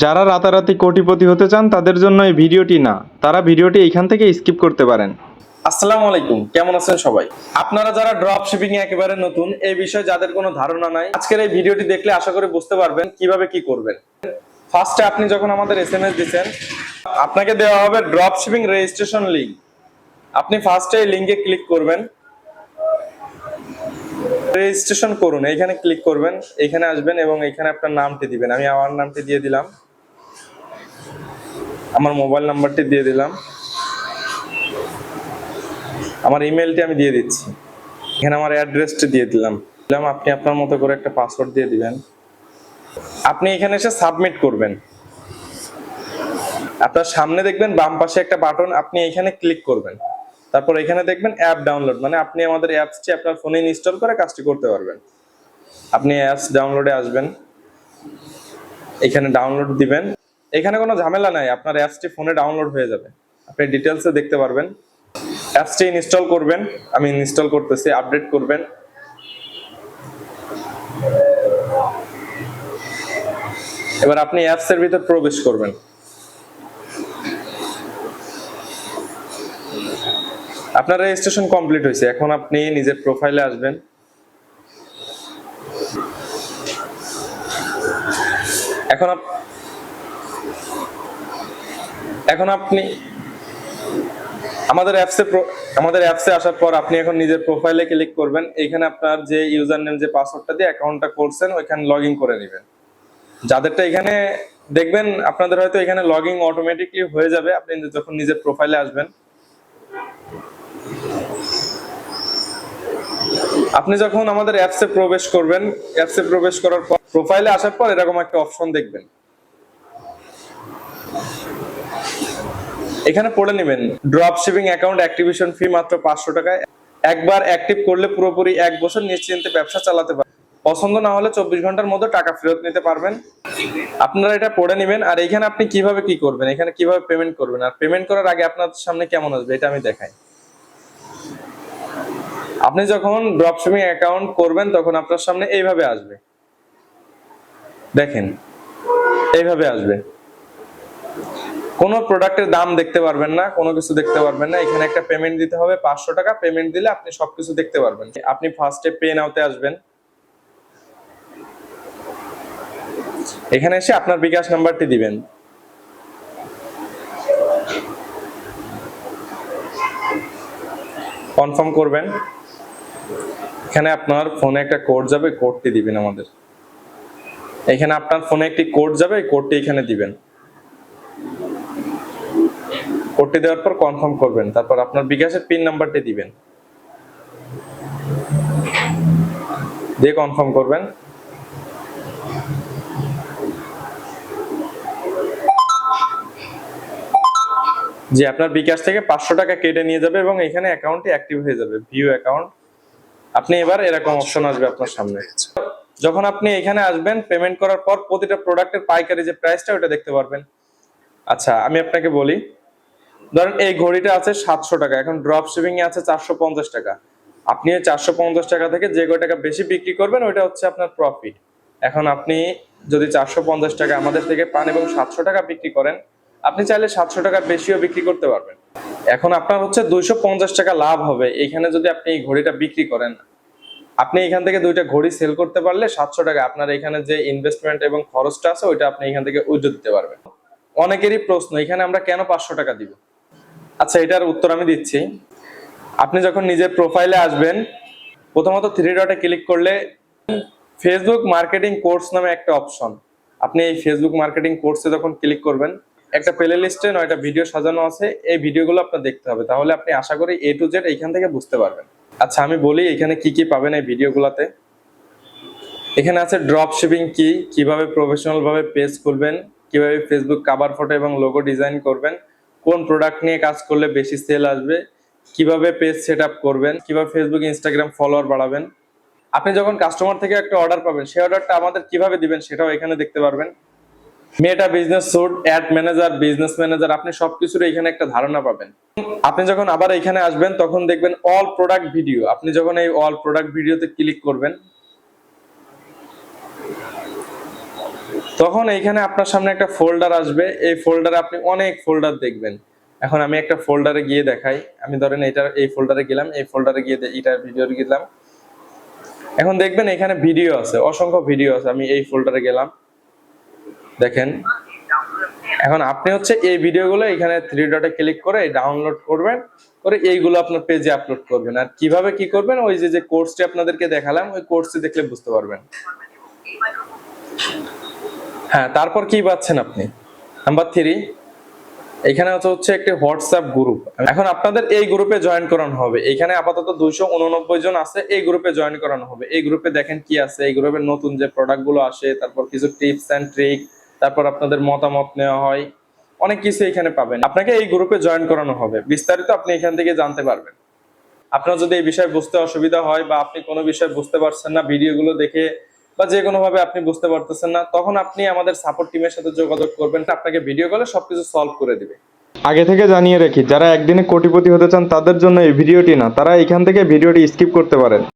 যারা রাতারাতি কোটিপতি হতে চান, তাদের জন্য এই ভিডিওটি না। তারা ভিডিওটি এখান থেকে স্কিপ করতে পারেন। আসসালামু আলাইকুম। কেমন আছেন সবাই? আপনারা যারা ড্রপ শিপিং একেবারে নতুন, এই বিষয়ে যাদের কোনো ধারণা নাই, আজকের এই ভিডিওটি দেখলে আশা করি বুঝতে পারবেন কীভাবে কি করবেন। ফার্স্টে আপনি যখন আমাদের এসএমএস দিবেন আপনাকে দেওয়া হবে ড্রপ শিপিং রেজিস্ট্রেশন লিংক আপনি ফার্স্টে এই লিংকে ক্লিক করবেন। রেজিস্ট্রেশন করুন, এইখানে ক্লিক করবেন এখানে আসবেন এবং এখানে আপনার নামটি দিবেন। আমি আমার নামটি দিয়ে দিলাম। আমার মোবাইল নাম্বারটি দিয়ে দিলাম। আমার ইমেলটি আমি দিয়ে দিচ্ছি। এখানে আমার অ্যাড্রেসটি দিয়ে দিলাম। দিলাম, আপনি আপনার মতো করে একটা পাসওয়ার্ড দিয়ে দিবেন। আপনি এখানে এসে সাবমিট করবেন। আপনার সামনে দেখবেন বাম পাশে একটা বাটন, আপনি এখানে ক্লিক করবেন। তারপর এখানে দেখবেন অ্যাপ ডাউনলোড মানে আপনি আমাদের অ্যাপসটি আপনার ফোনে ইনস্টল করে কাজটি করতে পারবেন। আপনি অ্যাপস ডাউনলোডে আসবেন, এখানে ডাউনলোড দিবেন। এখানে কোনো ঝামেলা নাই, আপনার অ্যাপসটি ফোনে ডাউনলোড হয়ে যাবে। আপনি ডিটেলসে দেখতে পারবেন। অ্যাপসটি ইনস্টল করবেন, আমি ইনস্টল করতেছি আপডেট করবেন। এবার আপনি অ্যাপসের ভিতর প্রবেশ করবেন। আপনার রেজিস্ট্রেশন কমপ্লিট হয়েছে। এখন আপনি নিজের প্রোফাইলে আসবেন। এখন এখন আপনি আমাদের অ্যাপসে আমাদের অ্যাপসে আসার পর আপনি এখন নিজের প্রোফাইলে ক্লিক করবেন। এখানে আপনার যে ইউজার নেম যে পাসওয়ার্ডটা দিয়ে অ্যাকাউন্টটা করছেন, ওইখানে লগ করে নেবেন। যাদেরটা এখানে দেখবেন, আপনাদের হয়তো এখানে লগ ইন অটোমেটিকলি হয়ে যাবে। আপনি যখন নিজের প্রোফাইলে আসবেন আপনি যখন আমাদের অ্যাপসে প্রবেশ করবেন অ্যাপসে প্রবেশ করার পর প্রোফাইলে আসার পর এরকম একটা অপশন দেখবেন। এখানে পড়ে নেবেন drop shipping account activation fee মাত্র পাঁচশো টাকায়। একবার অ্যাক্টিভ করলে পুরোপুরি এক বছর নিশ্চিন্তে ব্যবসা চালাতে পারবেন। পছন্দ না হলে চব্বিশ ঘণ্টার মধ্যে টাকা ফেরত নিতে পারবেন। আপনারা এটা পড়ে নেবেন, আর এখানে আপনি কীভাবে কি করবেন? এখানে কীভাবে পেমেন্ট করবেন? আর পেমেন্ট করার আগে আপনার সামনে কেমন আসবে, এটা আমি দেখাই। আপনি যখন ড্রপ শিপিং অ্যাকাউন্ট করবেন, তখন আপনার সামনে এইভাবে আসবে। দেখেন, এইভাবে আসবে। কোনো প্রোডাক্টের দাম দেখতে পারবেন না, কোনো কিছু দেখতে পারবেন না। এখানে একটা পেমেন্ট দিতে হবে, পাঁচশো টাকা পেমেন্ট দিলে আপনি সবকিছু দেখতে পারবেন। আপনি ফার্স্টে পে নাওতে আসবেন। এখানে এসে আপনার বিকাশ নাম্বারটি দিবেন। কনফার্ম করবেন। এখানে আপনার ফোনে একটা কোড যাবে কোডটি দিবেন আমাদের। এখানে আপনার ফোনে একটি কোড যাবে কোডটি এখানে দিবেন। কোডটি দেওয়ার পর কনফার্ম করবেন, তারপর আপনার বিকাশের পিন নাম্বারটি দিবেন। দিয়ে কনফার্ম করবেন। জি, আপনার বিকাশ থেকে পাঁচশো টাকা কেটে নিয়ে যাবে এবং এখানে অ্যাকাউন্টটি অ্যাক্টিভ হয়ে যাবে ভিউ অ্যাকাউন্ট আপনি এবার এরকম অপশন আসবে আপনার সামনে। যখন আপনি এখানে আসবেন পেমেন্ট করার পর প্রতিটা প্রোডাক্টের পাইকারি যে প্রাইসটা ওটা দেখতে পারবেন। আচ্ছা আমি আপনাকে বলি। ধরেন এই ঘড়িটা আছে সাতশো টাকা, এখন ড্রপ শিপিং এ আছে চারশো পঞ্চাশ টাকা। আপনি চারশো পঞ্চাশ টাকা থেকে যে কয় টাকা বেশি বিক্রি করবেন, ওইটা হচ্ছে আপনার প্রফিট এখন আপনি যদি চারশো পঞ্চাশ টাকা আমাদের থেকে পান এবং সাতশো টাকা বিক্রি করেন, আপনি চাইলে সাতশো টাকা বেশিও বিক্রি করতে পারবেন। এখন আপনার হচ্ছে দুইশো পঞ্চাশ টাকা লাভ হবে। এখানে যদি আপনি এই ঘড়িটা বিক্রি করেন, আপনি এখান থেকে দুইটা ঘড়ি সেল করতে পারলে সাতশো টাকা। আপনার এখানে যে ইনভেস্টমেন্ট এবং খরচটা আছে, ওইটা আপনি এখান থেকে উইথড্র দিতে পারবেন। অনেকেরই প্রশ্ন, এখানে আমরা কেন পাঁচশো টাকা দিব? আচ্ছা এটার উত্তর আমি দিচ্ছি। আপনি যখন নিজের প্রোফাইলে আসবেন, প্রথমত থ্রি ডটে ক্লিক করলে ফেসবুক মার্কেটিং কোর্স নামে একটা অপশন আপনি এই ফেসবুক মার্কেটিং কোর্সে যখন ক্লিক করবেন একটা প্লে লিস্টে নয়টা ভিডিও সাজানো আছে, এই ভিডিওগুলো আপনার দেখতে হবে। তাহলে আপনি আশা করি এ টু জেড এইখান থেকে বুঝতে পারবেন। আচ্ছা আমি বলি এখানে কি কি পাবেন এই ভিডিওগুলোতে এখানে আছে ড্রপ শিপিং কি কীভাবে প্রফেশনাল ভাবে পেজ খুলবেন, কীভাবে ফেসবুক কাভার ফটো এবং লোগো ডিজাইন করবেন, কোন প্রোডাক্ট নিয়ে কাজ করলে বেশি সেল আসবে, কীভাবে পেজ সেট করবেন, কীভাবে ফেসবুক ইনস্টাগ্রাম ফলোয়ার বাড়াবেন। আপনি যখন কাস্টমার থেকে একটা অর্ডার পাবেন, সেই অর্ডারটা আমাদের কীভাবে দিবেন সেটাও এখানে দেখতে পারবেন। Meta business suite ad manager business manager আপনি সবকিছুর এখানে একটা ধারণা পাবেন। আপনি যখন আবার এখানে আসবেন, তখন দেখবেন অল প্রোডাক্ট ভিডিও আপনি যখন এই অল প্রোডাক্ট ভিডিওতে ক্লিক করবেন, তখন এইখানে আপনার সামনে একটা ফোল্ডার আসবে। এই ফোল্ডারে আপনি অনেক ফোল্ডার দেখবেন। এখন আমি একটা ফোল্ডারে গিয়ে দেখাই। আমি ধরেন এটার এই ফোল্ডারে গেলাম, এই ফোল্ডারে গিয়ে এটার ভিডিও গেলাম। এখন দেখবেন এখানে ভিডিও আছে, অসংখ্য ভিডিও আছে। আমি এই ফোল্ডারে গেলাম। দেখেন। এখন আপনি হচ্ছে এই ভিডিওগুলো এখানে থ্রি ডটে ক্লিক করে ডাউনলোড করবেন, করে এইগুলো আপনার পেজে আপলোড করবেন। আর কীভাবে কি করবেন? ওই যে যে কোর্সটি আপনাদেরকে দেখালাম, ওই কোর্সটি দেখলে বুঝতে পারবেন। হ্যাঁ তারপর কি পাচ্ছেন আপনি? নাম্বার থ্রি এখানে হচ্ছে একটি হোয়াটসঅ্যাপ গ্রুপ এখন আপনাদের এই গ্রুপে জয়েন করানো হবে। এখানে আপাতত দুইশো উননব্বই জন আছে, এই গ্রুপে জয়েন করানো হবে। এই গ্রুপে দেখেন কি আছে, এই গ্রুপে নতুন যে প্রোডাক্টগুলো আসে, তারপর কিছু টিপস অ্যান্ড ট্রিক তারপর আপনাদের মতামত নেওয়া হয়। অনেক কিছু এখানে পাবেন। আপনাকে এই গ্রুপে জয়েন করানো হবে। বিস্তারিত আপনি এখান থেকে জানতে পারবেন। আপনার যদি এই বিষয়ে বুঝতে অসুবিধা হয় বা আপনি কোনো বিষয় বুঝতে পারছেন না, ভিডিওগুলো দেখে বা যে কোনো ভাবে আপনি বুঝতে পারতেছেন না, তখন আপনি আমাদের সাপোর্ট টিমের সাথে যোগাযোগ করবেন। আপনাকে ভিডিও কলে সবকিছু সলভ করে দিবে। আগে থেকে জানিয়ে রাখি, যারা একদিনে কোটিপতি হতে চান, তাদের জন্য এই ভিডিওটি না। তারা এখান থেকে ভিডিওটি স্কিপ করতে পারেন।